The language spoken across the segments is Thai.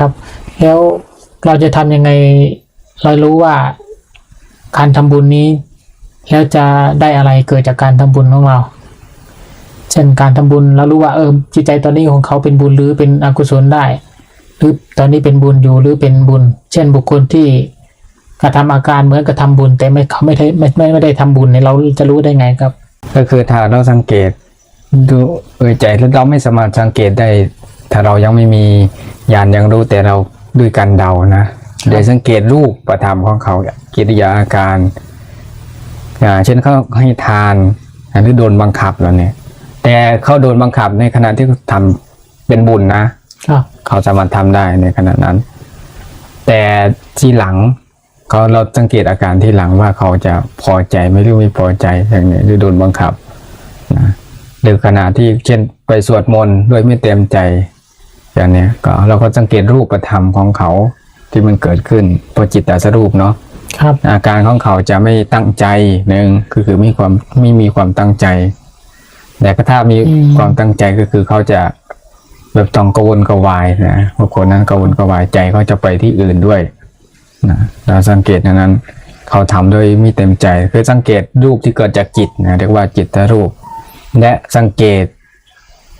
ครับ แล้วเราจะทำยังไงเรารู้ว่าการทำบุญนี้ แล้วจะได้อะไรเกิดจากการทำบุญของเรา เช่นการทำบุญเรารู้ว่าเออจิตใจตอนนี้ของเขาเป็นบุญหรือเป็นอกุศลได้ หรือตอนนี้เป็นบุญอยู่หรือเป็นบุญ เช่นบุคคลที่กระทำอาการเหมือนกระทำบุญ แต่ไม่เขาไม่ได้ไม่ไม่ไม่ได้ทำบุญเนี่ยเราจะรู้ได้ไงครับ ก็คือถ้าเราสังเกตดูเออใจแล้วเราไม่สามารถสังเกตได้ ถ้าเรายังไม่มีญาณยังรู้แต่เราด้วยการเดานะเดี๋ยวสังเกตรูปประธรรมของเขากิริยาอาการอ่าเช่นเขาให้ทานหรือโดนบังคับแล้วเนี่ย แต่เขาโดนบังคับในขณะที่ทำเป็นบุญนะครับเขาสามารถทำได้ในขณะนั้น แต่ทีหลังเขาเราสังเกตอาการที่หลังว่าเขาจะพอใจไม่หรือไม่พอใจอย่างนี้หรือโดนบังคับนะหรือขณะที่เช่นไปสวดมนต์ด้วยไม่เต็มใจ อย่างเนี้ยก็เราก็สังเกตรูปธรรมของเขาที่มันเกิดขึ้นตัวจิตตสรูปเนาะครับอาการของเขาจะไม่ตั้งใจหนึ่งคือคือไม่ความไม่มีความตั้งใจ แต่ก็ถ้ามีอืมความตั้งใจก็คือเขาจะแบบต้องกระวนกระวายนะบางคนนั้นกระวนกระวายใจเขาจะไปที่อื่นด้วยนะเราสังเกตอย่างนั้น เขาทำด้วยไม่เต็มใจคือสังเกตรูปที่เกิดจากจิตนะเรียกว่าจิตตรูป และสังเกต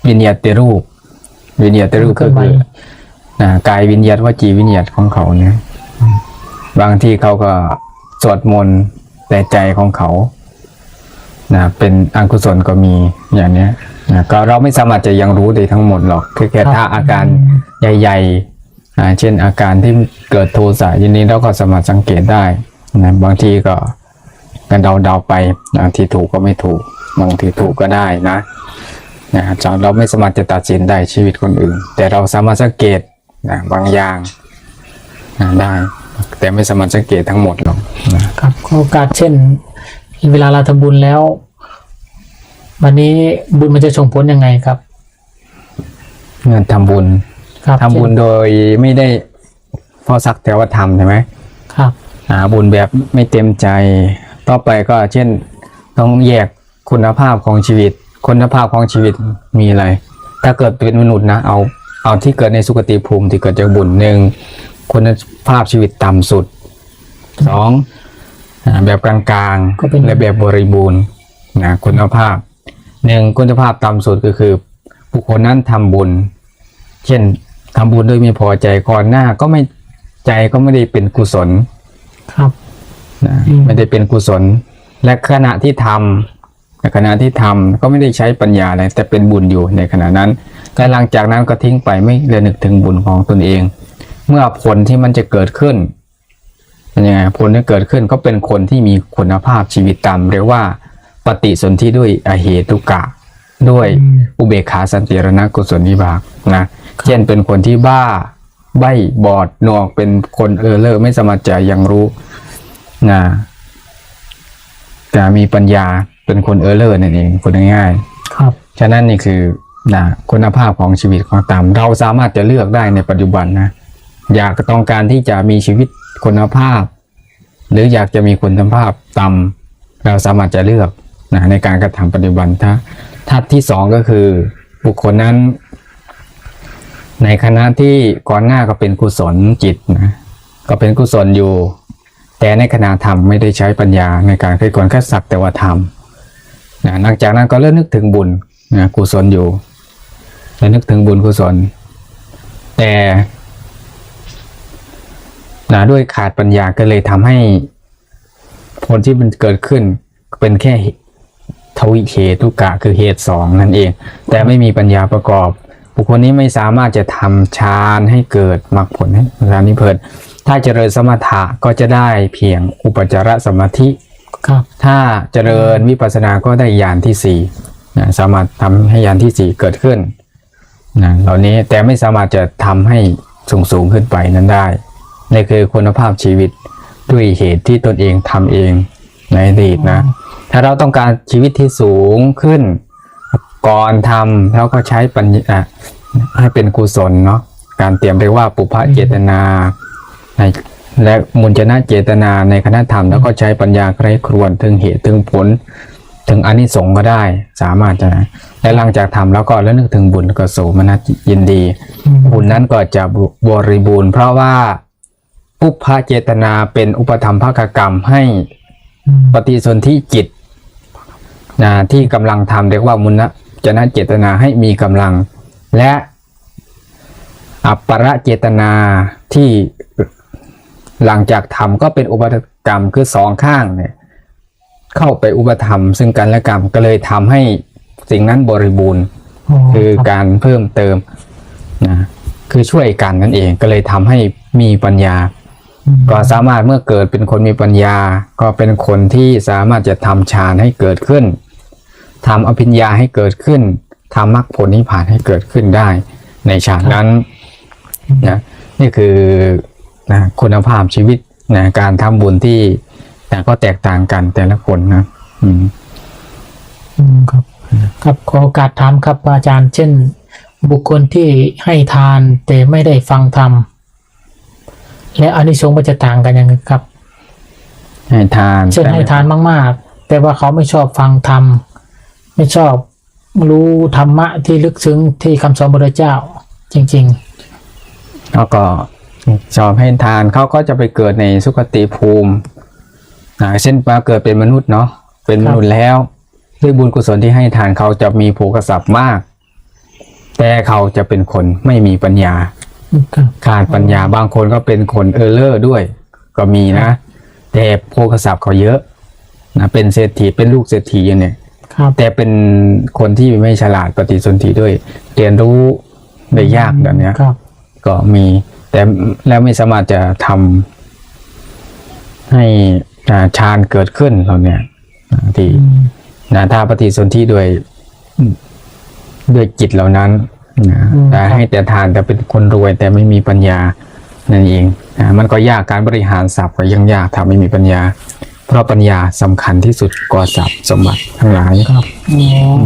วิญญาติรูป วิญญาตรูปก็คือนะกายวิญญาตวจีวิญญาตของเขาเนี่ยบางที่เขาก็สวดมนต์แต่ใจของเขานะเป็นอกุศลก็มีอย่างเนี้ยนะก็เราไม่สามารถจะยังรู้ได้ทั้งหมดหรอกคือแค่ถ้าอาการใหญ่ๆอ่เช่นอาการที่เกิดโทสะยินนี้เราก็สามารถสังเกตได้นะบางทีก็กันเดาๆไปบางทีถูกก็ไม่ถูกบางทีถูกก็ได้นะ นะจเราไม่สามารถจะตัดสินได้ชีวิตคนอื่น แต่เราสามารถสังเกตนะบางอย่างนะได้ แต่ไม่สามารถสังเกตทั้งหมดหรอกนะครับโอกาสเช่น เวลาเราทำบุญแล้ว วันนี้บุญมันจะส่งผลยังไงครับเงินทำบุญครับทำบุญโดยไม่ได้พอสักแต่ว่าทำใช่ไหมครับหาบุญแบบไม่เต็มใจ ต่อไปก็เช่นต้องแยกคุณภาพของชีวิต คุณภาพของชีวิตมีอะไร ถ้าเกิดเป็นมนุษย์นะ เอา เอาที่เกิดในสุคติภูมิที่เกิดจากบุญหนึ่งคุณภาพชีวิตต่ำสุดสองอ่าแบบกลางก็เป็นๆและแบบบริบูรณ์นะคุณภาพหนึ่งคุณภาพต่ำสุดก็คือบุคคลนั้นทำบุญ เช่นทำบุญโดยไม่พอใจก่อนหน้าก็ไม่ใจก็ไม่ได้เป็นกุศล ครับนะอืมไม่ได้เป็นกุศล และขณะที่ทำ ในขณะที่ทำก็ไม่ได้ใช้ปัญญาอะไรแต่เป็นบุญอยู่ในขณะนั้นแต่หลังจากนั้นก็ทิ้งไปไม่เลยนึกถึงบุญของตนเอง เมื่อผลที่มันจะเกิดขึ้นเป็นยังไงผลที่เกิดขึ้นก็เป็นคนที่มีคุณภาพชีวิตต่ำเรียกว่าปฏิสนธิด้วยอเหตุกะ ด้วยอุเบกขาสันติรณกุศลวิบากนะเช่นเป็นคนที่บ้าใบบอดนวกเป็นคนเออเลอร์ไม่สมารถจยังรู้นะจะมีปัญญา เป็นคนเออเลอร์นั่นเองคนง่ายๆครับ ฉะนั้นนี่คือนะคุณภาพของชีวิตของตามเราสามารถจะเลือกได้ในปัจจุบันนะ อยากต้องการที่จะมีชีวิตคุณภาพ หรืออยากจะมีคุณภาพต่ำเราสามารถจะเลือกนะในการกระทำปัจจุบันถ้าทัดที่สองก็คือบุคคลนั้น ในคณะที่ก่อนหน้าก็เป็นกุศลจิตนะก็เป็นกุศลอยู่ แต่ในขณะทำไม่ได้ใช้ปัญญาในการคิดควรแค่สักแต่ว่าทำ นะหลังจากนั้นก็เริ่มนึกถึงบุญนะกุศลอยู่แล้วนึกถึงบุญกุศล แต่นะด้วยขาดปัญญาก็เลยทำให้ผลที่มันเกิดขึ้น เป็นแค่ทวิเหตุกะคือเหตุสองนั่นเอง แต่ไม่มีปัญญาประกอบ บุคคลนี้ไม่สามารถจะทำฌานให้เกิดมรรคผลให้ฌานนิพเพลินถ้าเจริญสมถะก็จะได้เพียงอุปจารสมาธิ ครับ ถ้าเจริญวิปัสสนาก็ได้ญาณที่สี่นะสามารถทำให้ญาณที่สี่เกิดขึ้นนะเหล่านี้แต่ไม่สามารถจะทำให้สูงสูงขึ้นไปนั้นได้นี่คือคุณภาพชีวิตด้วยเหตุที่ตนเองทำเองในอดีตนะ ถ้าเราต้องการชีวิตที่สูงขึ้น ก่อนทำเราก็ใช้ปัญญาให้เป็นกุศลเนาะการเตรียมเรียกว่าปุพพเจตนาใน และมุญจนะเจตนาในคณะธรรมแล้วก็ใช้ปัญญาใคร่ครวญถึงเหตุถึงผล ถึงอานิสงส์ก็ได้สามารถจะและหลังจากทำแล้วก็แล้วนึกถึงบุญก็โสมนัสยินดี บุญนั้นก็จะบริบูรณ์เพราะว่าอุปเจตนาเป็นอุปธรรมภกกรรมให้ปฏิสนธิจิตนะที่กำลังทำเรียกว่ามุนจนะเจตนาให้มีกำลัง และอัปปะเจตนาที่ หลังจากทำก็เป็นอุปกรรมคือสองข้างเนี่ยเข้าไปอุปธรรม ซึ่งกันและกันก็เลยทำให้สิ่งนั้นบริบูรณ์คือรับการเพิ่มเติมนะคือช่วยกันนั่นเองก็เลยทำให้มีปัญญาอืมก็สามารถเมื่อเกิดเป็นคนมีปัญญา ก็เป็นคนที่สามารถจะทำฌานให้เกิดขึ้นทำอภิญญาให้เกิดขึ้นทำมรรคผลนิพพานให้เกิดขึ้นได้ ในฌานนั้นนะนี่คือ นะคุณภาพชีวิตนะการทำบุญที่นะก็แตกต่างกันแต่ละคนนะอืมอืมครับ ครับขอโอกาสถามครับอาจารย์ เช่น บุคคลที่ให้ทานแต่ไม่ได้ฟังธรรมและอานิสงส์มันจะต่างกันยังไงครับ ให้ทานเช่นแต่ให้ไม่ทานมาก ๆ แต่ว่าเขาไม่ชอบฟังธรรมไม่ชอบรู้ธรรมะที่ลึกซึ้งที่คำสอนพระเจ้า จริงแล้วก็ ชอบให้ทานเขาก็จะไปเกิดในสุคติภูมิอ่าเช่นมาเกิดเป็นมนุษย์เนาะเป็นมนุษย์แล้ว ด้วยบุญกุศลที่ให้ทานเขาจะมีภูกษัพย์มาก แต่เขาจะเป็นคนไม่มีปัญญาๆครับขาดปัญญาบางคนก็เป็นคนเออร์เลอร์ด้วย ก็มีนะ แต่โภคทรัพย์เขาเยอะนะเป็นเศรษฐีเป็นลูกเศรษฐีเนี่ยครับแต่เป็นคนที่ไม่ฉลาดปฏิสนธิด้วย เรียนรู้ได้ยากแบบเนี้ยครับก็มี แต่แล้วไม่สามารถจะทำให้อ่าฌานเกิดขึ้นเราเนี่ยอ่าที่อืมนะถ้าปฏิสนธิด้วยด้วยจิตเหล่านั้นนะอืมแต่ให้แต่ทานแต่เป็นคนรวย แต่ไม่มีปัญญานั่นเองนะมันก็ยากการบริหารทรัพย์ก็ยังยากถ้าไม่มีปัญญา เพราะปัญญาสำคัญที่สุดกว่าทรัพย์สมบัติทั้งหลายครับอ๋อ